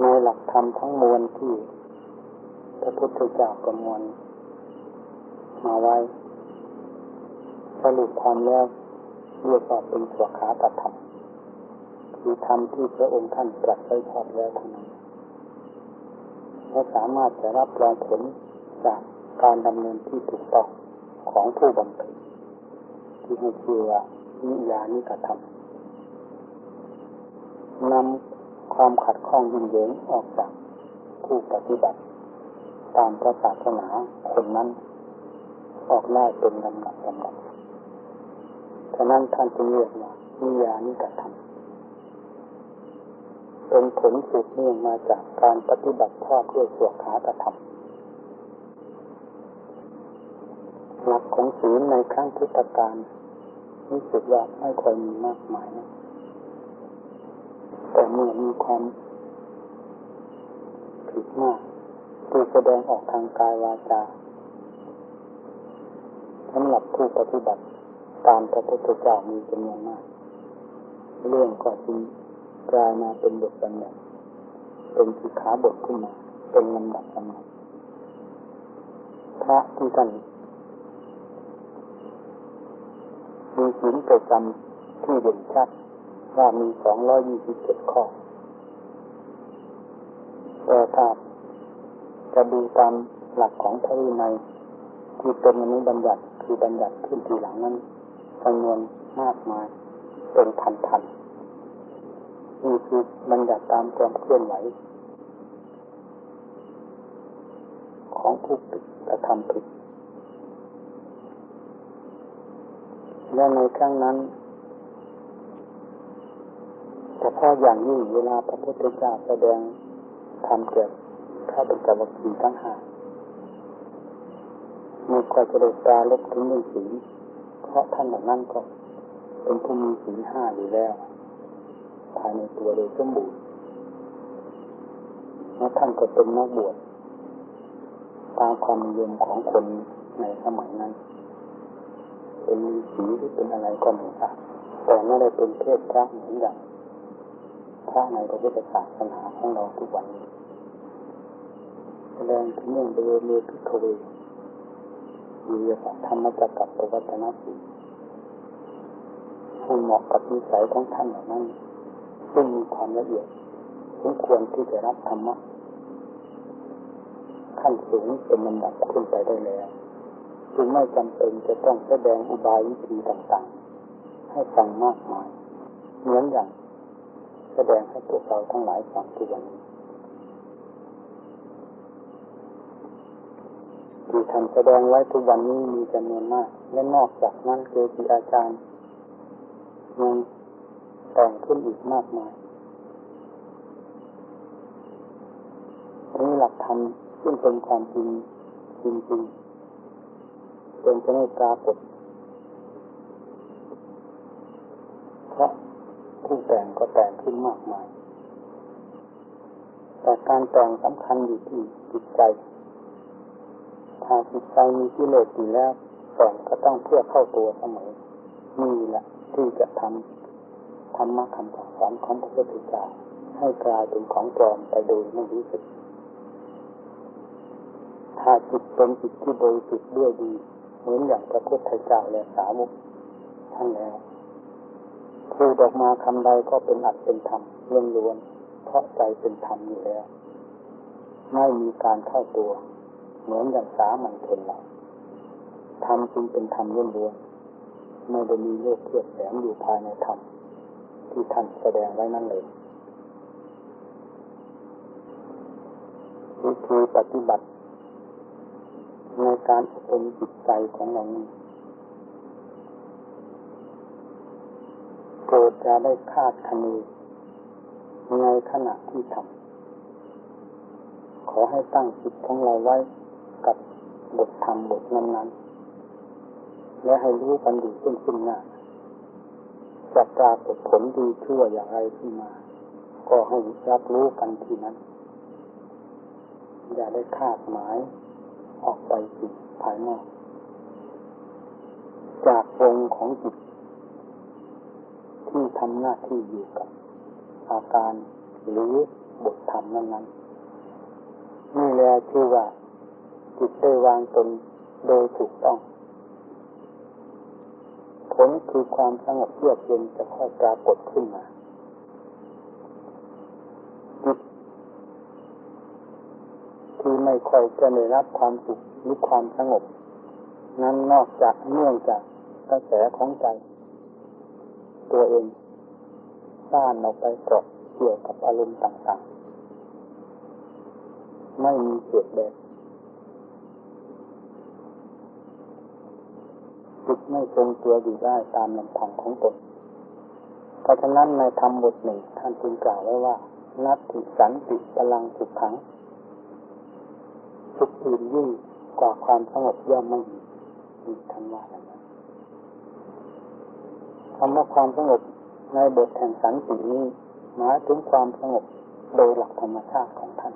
ในหลักธรรมทั้งมวลที่พระพุทธเจ้าประมวลมาไว้ สรุปความแล้วเรียกว่าเป็นสวขาตธรรมคือธรรมที่พระองค์ท่านตรัสไว้ชอบแล้วทั้งนั้นและสามารถจะรับรองผลจากการดำเนินที่ถูกต้องของผู้บำเพ็ญที่ให้เชื่อนิยานิกธรรมนำ ความขัดข้องยิ่งเยิงออกจากผู้ปฏิบัติ ตามพระศาสนาคนนั้น ออกได้เป็นลำดับลำดับฉะนั้นท่านจึงเรียกว่านิยานิกธรรมเป็นผลสืบเนื่องมาจากการปฏิบัติชอบด้วยสวขาตธรรมหลักของศีลในครั้งพุทธกาลรู้สึกว่าไม่ค่อยมีมากมายนะ แต่เมื่อมีความผิดมากที่แสดงออกทางกายวาจาสำหรับผู้ปฏิบัติตามพระพุทธเจ้ามีจำนวนมาก เรื่องก็จึงกลายมาเป็นบทบัญญัติเป็นสิขาบทขึ้นมา เป็นลำดับลำดับพระที่ท่านมีศีลประจำที่เด่นชัด ว่ามีสองร้อยยี่สิบเจ็ดข้อแต่ถ้าจะดูตามหลักของพระวินัยที่เป็นอนุบัญญัติคือบัญญัติขึ้นทีหลังนั้นจำนวนมากมายเป็นพันๆนี่คือบัญญัติตามความเคลื่อนไหว ของผู้กระทำผิดและในครั้งนั้น เพาะอย่างยิ่งเวลาพระพุทธเจ้าแสดงทำเกี่ยวข้าเป็นกับวัคคีทั้งห้าไม่ค่อยจะได้ตาลบถึงเรื่งศีลเพราะท่านเหล่านั้นก็เป็นผู้มีศีลห้าอยู่แล้วภายในตัวโดยสมบูรณ์แล้วท่านก็เป็นนักบวชตามความนิยมของคนในสมัยนั้น เป็นมีสีหรือเป็นอะไรก็ไม่ทราบแต่ไม่ได้เป็นเทศพระเหมือนอย่าง พระในพระพุทธศาสนาของเราทุกวันนี้แสดงถึงเรื่องเบรเมพิคเวมีธรรมจักรกับวัฒนสีให้เหมาะกับนิสัยของท่านเหล่านั้น ซึ่งมีความละเอียดสมควรที่จะรับธรรมะขั้นสูงเป็นลำดับขึ้นไปได้แล้วจึงไม่จำเป็นจะต้องแสดงอุบายวิธีต่างๆ ให้ฟังมากมาย เหมือนอย่าง ดงให้พวกเราทั้งหลายฟังทุกวันนี้ที่ท่านแสดงไว้ทุกวันนี้มีจำนวนมาก และนอกจากนั้นเกจิอาจารย์ยังแต่งขึ้นอีกมากมายนี่หลักธรรมซึ่งเป็นความจริงจริงๆเป็นจะไม่ปรากฏเพราะ แต่งก็แต่งขึ้นมากมาย แต่การแต่งสำคัญอยู่ที่จิตใจ ถ้าจิตใจมีกิเลสอยู่แล้วแต่งก็ต้องเพื่อเข้าตัวเสมอนี่แหละที่จะทำธรรมะคำสอนของพระพุทธเจ้าให้กลายเป็นของปลอมไปโดยไม่รู้สึก ถ้าจิตเป็นจิตที่บริสุทธิ์ด้วยดี เหมือนอย่างพระพุทธเจ้าและสาวกท่านแล้ว พูดออกมาคำใดก็เป็นอัดเป็นธรรมล้วนเพราะใจเป็นธรรมอยู่แล้ว ไม่มีการเข้าตัว เหมือนอย่างสามัญชนเราธรรมจึงเป็นธรรมล้วนไม่ได้มีโลกเทียบแสงอยู่ภายในธรรมที่ท่านแสดงไว้นั่นเลยวิธีปฏิบัติในการอบรมจิตใจของเรานี้โปรด จะได้คาดคะเนในขณะที่ทำขอให้ตั้งจิตของเราไว้กับบทธรรมบทนั้นๆ และให้รู้กันอยู่ซึ่งซึ่งหน้าจะปรากฏผลดีชั่วอย่างไรขึ้นมา ก็ให้รับรู้กันที่นั้น อย่าได้คาดหมายออกไปสู่ภายนอก จากวงของจิต ที่ทำหน้าที่อยู่กับ อาการหรือบทธรรมนั้นๆนี่แหละชื่อว่า จิตได้วางตนโดยถูกต้อง ผลคือความสงบเยือกเย็นจะค่อยปรากฏขึ้นมาจิตที่ไม่ค่อยจะได้รับความสุขหรือความสงบ นั้นนอกจากเนื่องจากกระแสของใจ ตัวเองซ่านออกไปเกาะเกี่ยวกับอารมณ์ต่างๆ ไม่มีเหตุแบบจิตไม่ทรงตัวอยู่ได้ตามลำพังของตนเพราะฉะนั้นในธรรมบทหนึ่งท่านจึงกล่าวไว้ว่า นัตติสันติพลังสุขขังสุขอื่นยิ่งกว่าความสงบย่อมไม่มีมีท่านว่าอย่างนั้น คำว่าความสงบในบทแห่งสันตินี้หมายถึงความสงบโดยหลักธรรมชาติของท่าน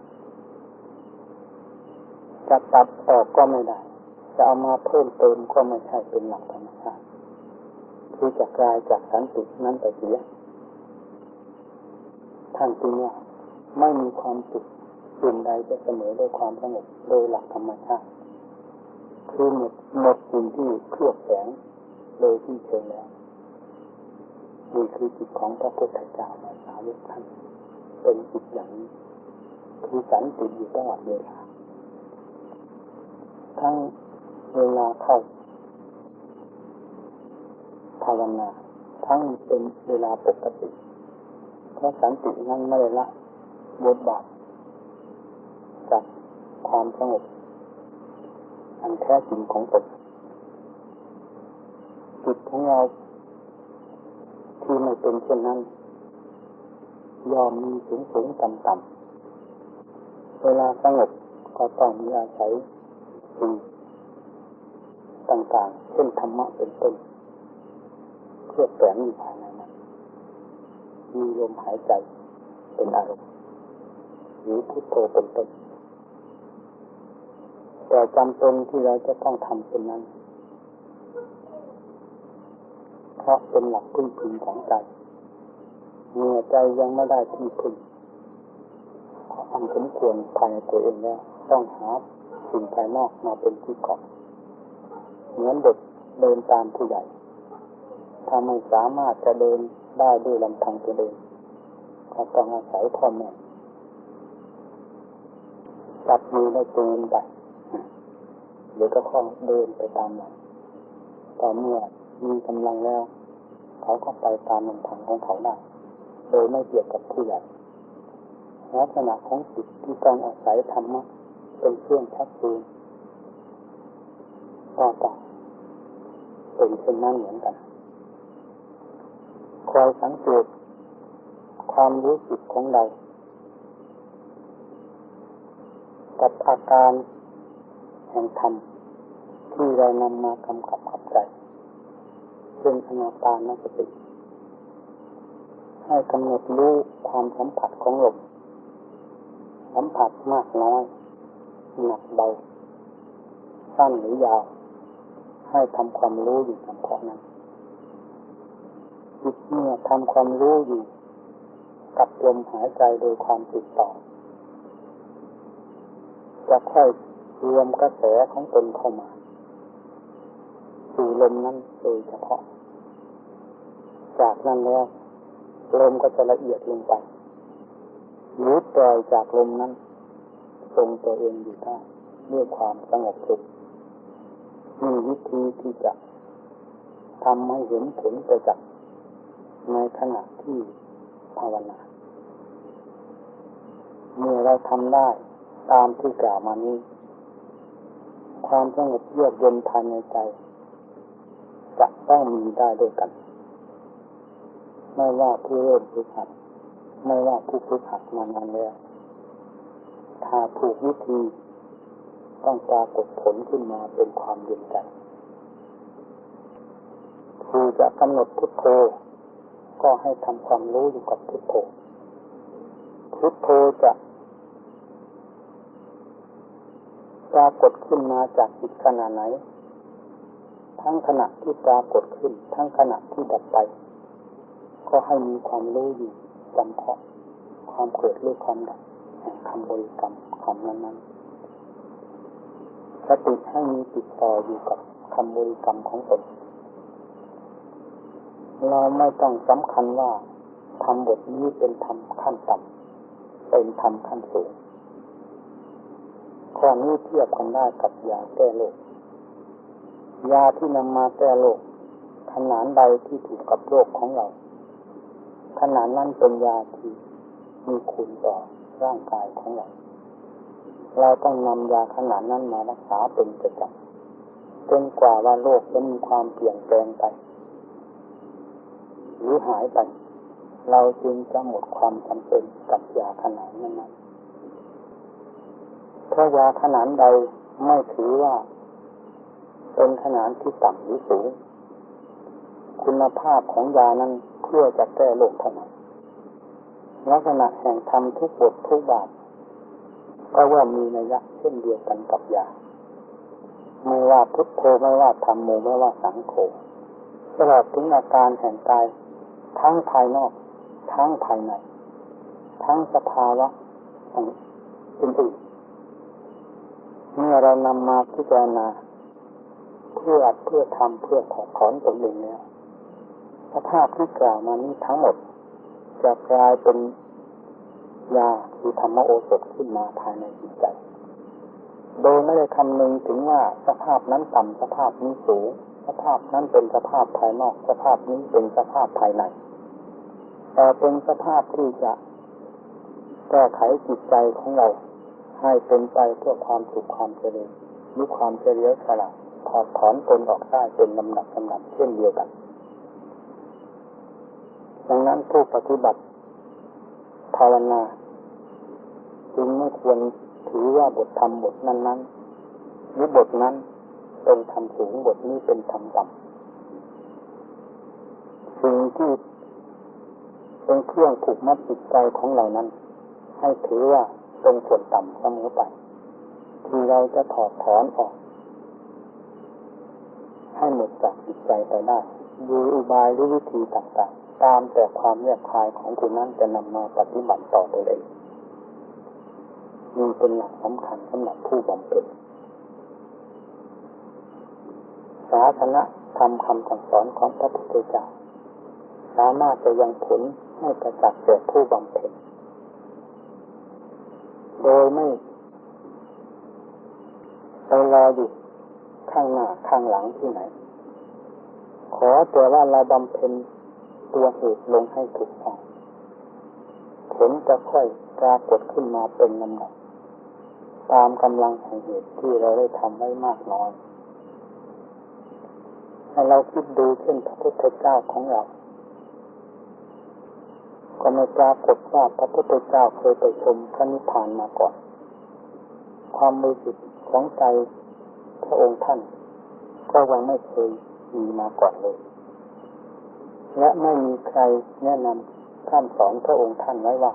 จะตัดออกก็ไม่ได้ จะเอามาเพิ่มเติมก็ไม่ใช่เป็นหลักธรรมชาติคือจะกลายจากสันตินั้นไปเสียท่านจึงว่าไม่มีความสุขสิ่งใดจะเสมอด้วยความสงบโดยหลักธรรมชาติคือหมดหมดสิ่งที่เคลือบแฝงโดยที่เชิงแล้ว นี่คือจิตของพระพุทธเจ้าในสาวกท่านเป็นจิตอย่างนี้คือสันติอยู่ตลอดเวลาทั้งเวลาเข้าภาวนาทั้งเป็นเวลาปกติ เพราะสันตินั้นไม่ได้ละบทบาทจากความสงบอันแท้จริงของตนจิตของเรา ที่ไม่เป็นเช่นนั้น ยอมมีสูงสูงต่ำต่ำเวลาสงบก็ต้องมีอาศัยสิ่งต่างๆ เช่นธรรมะเป็นต้นเพื่อแฝงอยู่ภายในนั้นมีลมหายใจเป็นอารมณ์หรือพุทโธเป็นต้นแต่จำเป็นที่เราจะต้องทำเป็นนั้น เพราะเป็นหลักพึ่งพิงของใจเมื่อใจยังไม่ได้ที่พึ่งอันสมควรภายในตัวเองแล้วต้องหาสิ่งภายนอกมาเป็นที่เกาะเหมือนเด็กเดินตามผู้ใหญ่ ถ้าไม่สามารถจะเดินได้ด้วยลำพังตัวเองก็ต้องอาศัยพ่อแม่จับมือแล้วจูงไปเดี๋ยวก็คล้องเดินไปตามหลังต่อเมื่อมีกำลังแล้ว เขาก็ไปตามลำพังของเขาได้โดยไม่เกี่ยวกับผู้ใหญ่ลักษณะของจิตที่ต้องอาศัยธรรมะเป็นเครื่องชักจูงก็ต้องเป็นเช่นนั้นเหมือนกันคอยสังเกตความรู้สึกของเรากับอาการแห่งธรรมที่เรานำมากำกับ เป็นอนาปานสติ ให้กำหนดรู้ความสัมผัสของลมสัมผัสมากน้อย หนักเบาสั้นหรือยาว ให้ทำความรู้อยู่เฉพาะนั้นจิตเมื่อทำความรู้อยู่ กับลมหายใจโดยความติดต่อ จะค่อยรวมกระแสของตนเข้ามา ลมนั้นโดยเฉพาะ จากนั้นแล้วลมก็จะละเอียดลงไปหรือปล่อยจากลมนั้น ทรงตัวเองอยู่ได้ด้วยความสงบสุขมีวิธีที่จะทำให้เห็นผลประจักษ์ในขณะที่ภาวนา เมื่อเราทำได้ตามที่กล่าวมานี้ ความสงบเยือกเย็นภายในใจ จะต้องมีได้ด้วยกัน ไม่ว่าผู้เริ่มฝึกหัด ไม่ว่าผู้ฝึกหัดมานานแล้วถ้าถูกวิธีต้องปรากฏผลขึ้นมาเป็นความเย็นใจคือจะกำหนดพุทโธก็ให้ทำความรู้อยู่กับพุทโธ พุทโธจะปรากฏขึ้นมาจากจิตขณะไหน ทั้งขณะที่ปรากฏขึ้น ทั้งขณะที่ดับไป ก็ให้มีความรู้อยู่จำเพาะคความเกิดหรือความดับแห่งคำบริกรรมคำนั้นๆสติให้มีติดต่ออยู่กับคำบริกรรมของตนเราไม่ต้องสำคัญว่าทำบทนี้เป็นธรรมขั้นต่ำเป็นธรรมขั้นสูงข้อนี้เทียบกันได้กับยาแก้โรค ยาที่นำมาแก้โรคขนาดใดที่ถูกกับโรคของเรา ขนาดนั้นเป็นยาที่มีคุณต่อร่างกายของเรา เราต้องนำยาขนาดนั้นมารักษาเป็นประจำจนกว่าว่าโรคจะมีความเปลี่ยนแปลงไป หรือหายไป เราจึงจะหมดความจำเป็นกับยาขนาดนั้นนั้นถ้ายาขนาดใดไม่ถือว่า เป็นขนาดที่ต่ำหรือสูง คุณภาพของยานั้นเพื่อจะแก้โรคเท่านั้นลักษณะแห่งธรรมทุกบททุกบาทก็ว่ามีนัยยะเช่นเดียวกันกับยา ไม่ว่าพุทโธไม่ว่าธรรมโมไม่ว่าสังโฆตลอดถึงอาการแห่งกายทั้งภายนอก ทั้งภายใน ทั้งสภาวะอื่นๆเมื่อเรานำมาพิจารณา เพื่ออัดเพื่อทำเพื่อถอดถอนตนเองแล้วสภาพที่กล่าวมานี้ทั้งหมด จะกลายเป็นยาคือธรรมโอสถขึ้นมาภายในจิตใจ โดยไม่ได้คำนึงถึงว่าสภาพนั้นต่ำสภาพนี้สูงสภาพนั้นเป็นสภาพภายนอกสภาพนี้เป็นสภาพภายในแต่เป็นสภาพที่จะแก้ไขจิตใจของเรา ให้เป็นไปเพื่อความสุขความเจริญหรือความเฉลียวฉลาด ถอดถอนตนออกได้เป็นลำดับลำดับเช่นเดียวกัน ดังนั้นผู้ปฏิบัติ ภาวนาจึงไม่ควรถือว่าบทธรรมบทนั้นนั้นหรือบทนั้นเป็นธรรมสูงบทนี้เป็นธรรมต่ำสิ่งที่เป็นเครื่องผูกมัดจิตใจของเรานั้น ให้ถือว่าเป็นส่วนต่ำเสมอไป ที่เราจะถอดถอนออก ให้หมดจากจิตใจไปได้ดูอุบายหรือวิธีต่างๆ ตามแต่ความแยกคายของคุณนั้นจะนำมาปฏิบัติต่อไปเองนี่เป็นหลักสำคัญสำหรับผู้บำเพ็ญศาสนาธรรมคำสั่งสอนของพระพุทธเจ้าสามารถจะยังผลให้ประจักษ์แก่ผู้บำเพ็ญโดยไม่ไปรออยู่ ข้างหน้าข้างหลังที่ไหน ขอแต่ว่าเราบำเพ็ญตัวเหตุลงให้ถูกต้องผลจะค่อยปรากฏขึ้นมาเป็นลำดับตามกำลังแห่งเหตุที่เราได้ทำไว้มากน้อย ให้เราคิดดูเช่นพระพุทธเจ้าของเรา ก็ไม่ปรากฏว่าพระพุทธเจ้าเคยไปชมพระนิพพานมาก่อน ความมือจิตของใจ พระองค์ท่าน ก็ยังไม่เคยมีมาก่อนเลย และไม่มีใครแนะนำท่านสอนพระองค์ท่านไว้ว่า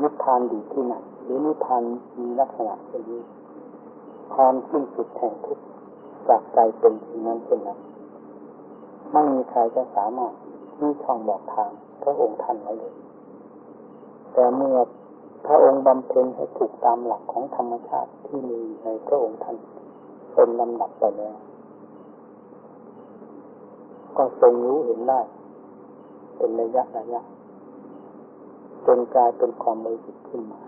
นิพพานดีที่ไหนหรือนิพพานมีลักษณะเช่นนี้ความสิ้นสุดแห่งทุกข์จากใจเป็นเช่นนั้นเช่นนั้นไม่มีใครจะสามารถที่ช่องบอกทางพระองค์ท่านไว้เลย แต่เมื่อ พระองค์บำเพ็ญให้ถูกตามหลักของธรรมชาติที่มีในพระองค์ท่านเป็นลำดับไปแล้วก็ทรงรู้เห็นได้ เป็นระยะระยะจนกลายเป็นความบริสุทธิ์ขึ้นมา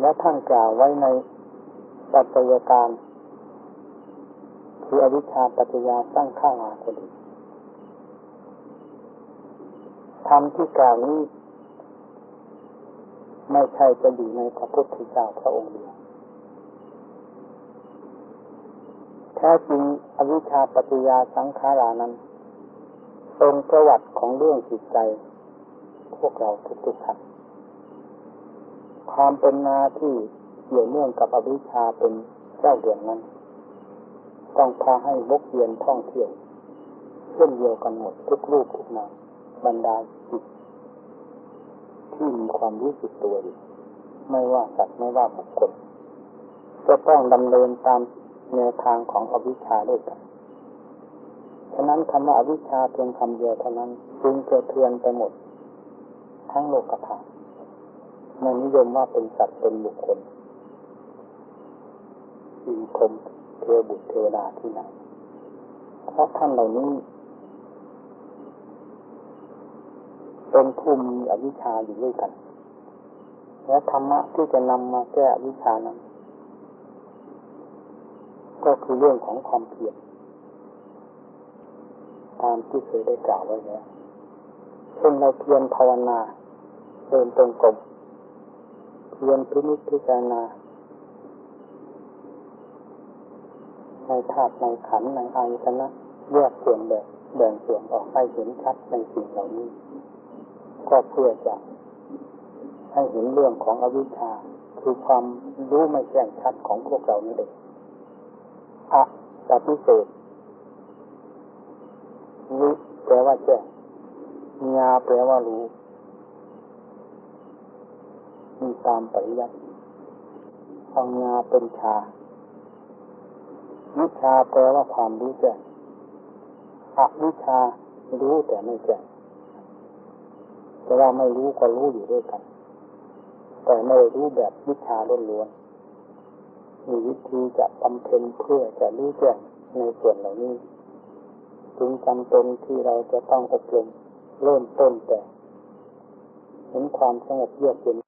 และท่านกล่าวไว้ในปัจจัยการคืออวิชชาปัจจยาสร้างข้างอาคดีธรรมที่กล่าวนี้ ไม่ใช่จะอยู่ในพระพุทธเจ้าพระองค์เดียวแท้จริงอวิชชาปัจจยาสังขารานั้นตรงประวัติของเรื่องจิตใจ พวกเราทุกๆท่านความเป็นนาที่เกี่ยวเนื่องกับอวิชชาเป็นเจ้าเดือนนั้น ต้องพาให้วกเวียนท่องเที่ยวเช่นเดียวกันหมดทุกรูปทุกนามบรรดาจิต ที่มีความรู้สึกตัวอยู่ไม่ว่าสัตว์ไม่ว่าบุคคลจะต้องดำเนินตามแนวทางของอวิชชาด้วยกัน ฉะนั้นคำว่าอวิชชาเพียงคำเดียวเท่านั้นจึงเกิดเทือนไปหมด ทั้งโลกธาตุไม่นิยมว่าเป็นสัตว์เป็นบุคคลอินคมเทวบุตรเทวดาที่ไหนเพราะท่านเหล่านี้ เป็นผู้มีอวิชชาอยู่ด้วยกัน และธรรมะที่จะนำมาแก้อวิชชานั้น ก็คือเรื่องของความเพียรตามที่เคยได้กล่าวไว้แล้วเช่นเราเพียรภาวนาเดินตรงกลมเพียรพินิจพิจารณาในธาตุในขันธ์ในอายตนะแยกส่วนแบ่งแบ่งส่วนออกให้เห็นชัดในสิ่งเหล่านี้ ก็เพื่อจะให้เห็นเรื่องของอวิชชาคือความรู้ไม่แจ้งชัดของพวกเรานี่เองอะกับพิเศษวิแปลว่าแจ้งญาแปลว่ารู้มีตามปริยัติเอาญาเป็นชาวิชาแปลว่าความรู้แจ้งอวิชารู้แต่ไม่แจ้ง แต่ว่าไม่รู้ก็รู้อยู่ด้วยกัน แต่ไม่รู้แบบวิชาล้วนๆมีวิธีจะบำเพ็ญเพื่อจะรู้แจ้งในส่วนเหล่านี้จึงจำเป็นที่เราจะต้องอบรมเริ่มต้นแต่เห็นความสงบเยือกเย็น